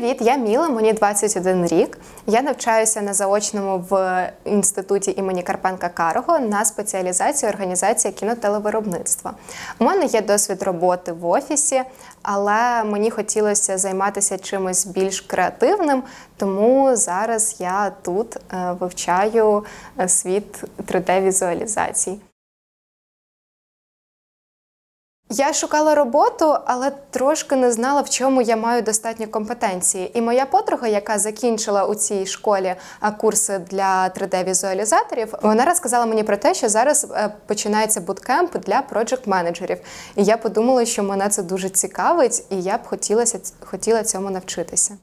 привіт! Я Міла, мені 21 рік. Я навчаюся на заочному в інституті імені Карпенка Карого на спеціалізацію організація кінотелевиробництва. У мене є досвід роботи в офісі, але мені хотілося займатися чимось більш креативним, тому зараз я тут е, вивчаю е, світ 3D-візуалізацій. Я шукала роботу, але трошки не знала, в чому я маю достатньо компетенції. І моя подруга, яка закінчила у цій школі курси для 3D-візуалізаторів, вона розказала мені про те, що зараз е, починається буткемп для проджект-менеджерів. І я подумала, що мене це дуже цікавить, і я б хотіла, хотіла цьому навчитися.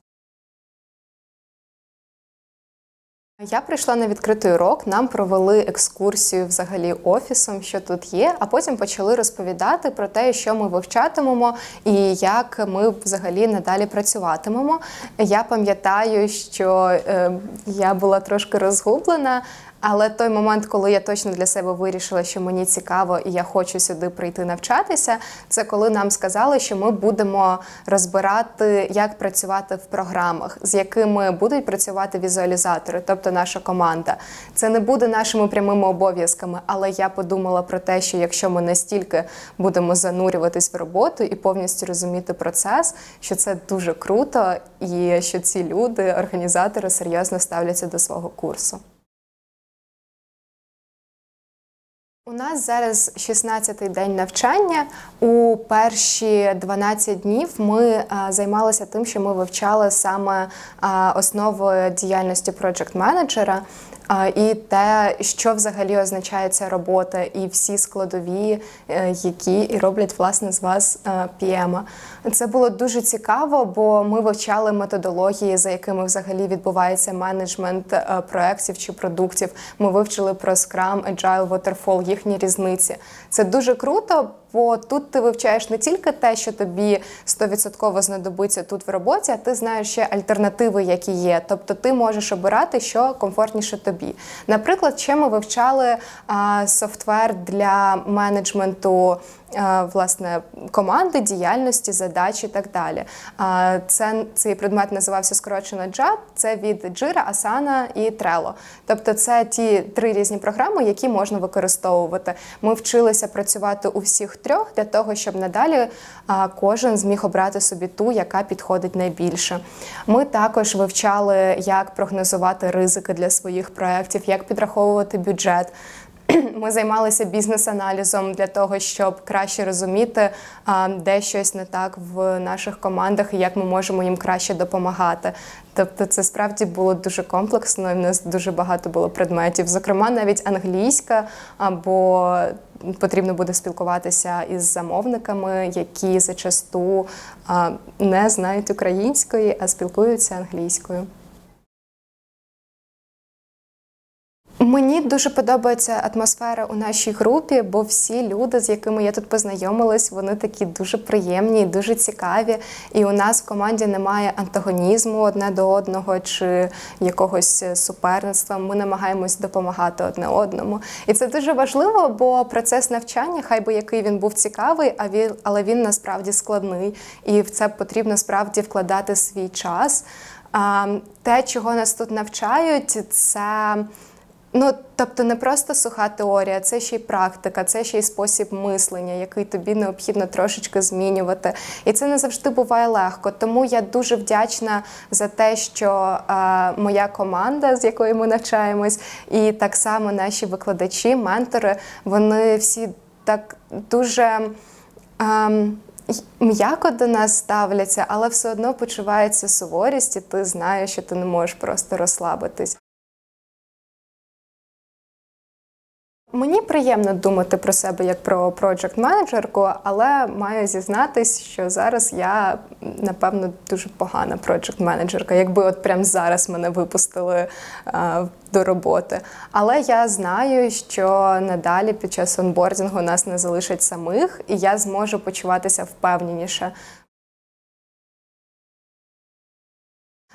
Я прийшла на відкритий урок, нам провели екскурсію взагалі офісом, що тут є, а потім почали розповідати про те, що ми вивчатимемо і як ми взагалі надалі працюватимемо. Я пам'ятаю, що е, я була трошки розгублена. Але той момент, коли я точно для себе вирішила, що мені цікаво і я хочу сюди прийти навчатися, це коли нам сказали, що ми будемо розбирати, як працювати в програмах, з якими будуть працювати візуалізатори, тобто наша команда. Це не буде нашими прямими обов'язками, але я подумала про те, що якщо ми настільки будемо занурюватись в роботу і повністю розуміти процес, що це дуже круто, і що ці люди, організатори, серйозно ставляться до свого курсу. У нас зараз 16-й день навчання. У перші 12 днів ми а, займалися тим, що ми вивчали саме а, основи діяльності проджект-менеджера і те, що взагалі означає ця робота, і всі складові, е, які і роблять власне з вас PM. Це було дуже цікаво, бо ми вивчали методології, за якими взагалі відбувається менеджмент е, проєктів чи продуктів. Ми вивчили про Scrum, Agile, Waterfall, їхні різниці. Це дуже круто. Бо тут ти вивчаєш не тільки те, що тобі стовідсотково знадобиться тут в роботі, а ти знаєш ще альтернативи, які є. Тобто ти можеш обирати, що комфортніше тобі. Наприклад, ще ми вивчали а, софтвер для менеджменту власне команди, діяльності, задачі і так далі. Це цей предмет називався скорочено JAT, Це від Jira, Asana і Trello. Тобто, це ті три різні програми, які можна використовувати. Ми вчилися працювати у всіх трьох для того, щоб надалі кожен зміг обрати собі ту, яка підходить найбільше. Ми також вивчали, як прогнозувати ризики для своїх проєктів, як підраховувати бюджет. Ми займалися бізнес-аналізом для того, щоб краще розуміти, де щось не так в наших командах і як ми можемо їм краще допомагати. Тобто, це справді було дуже комплексно. і в нас дуже багато було предметів, зокрема, навіть англійська, або потрібно буде спілкуватися із замовниками, які зачасту не знають української, а спілкуються англійською. Мені дуже подобається атмосфера у нашій групі, бо всі люди, з якими я тут познайомилась, вони такі дуже приємні, дуже цікаві. І у нас в команді немає антагонізму одне до одного чи якогось суперництва. Ми намагаємось допомагати одне одному. І це дуже важливо, бо процес навчання, хай би який він був цікавий, а він, але він насправді складний. І в це потрібно справді вкладати свій час. Те, чого нас тут навчають, це. Ну, тобто не просто суха теорія, це ще й практика, це ще й спосіб мислення, який тобі необхідно трошечки змінювати. І це не завжди буває легко. Тому я дуже вдячна за те, що е, моя команда, з якою ми навчаємось, і так само наші викладачі, ментори, вони всі так дуже. Е, М'яко до нас ставляться, але все одно почувається суворість, і ти знаєш, що ти не можеш просто розслабитись. Мені приємно думати про себе як про проджект менеджерку але маю зізнатись, що зараз я напевно дуже погана проджект менеджерка якби от прямо зараз мене випустили а, до роботи. Але я знаю, що надалі під час онбордінгу нас не залишать самих, і я зможу почуватися впевненіше.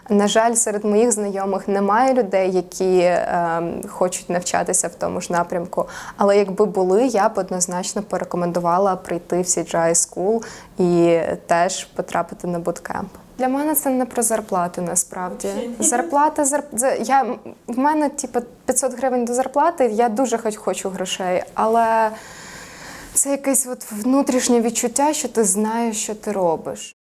На жаль, серед моїх знайомих немає людей, які е, хочуть навчатися в тому ж напрямку. Але якби були, я б однозначно порекомендувала прийти в CGI School і теж потрапити на буткемп. Для мене це не про зарплату насправді. Зарплата зарп... я в мене типу 500 гривень до зарплати. Я дуже хоч хочу грошей, але це якесь от внутрішнє відчуття, що ти знаєш, що ти робиш.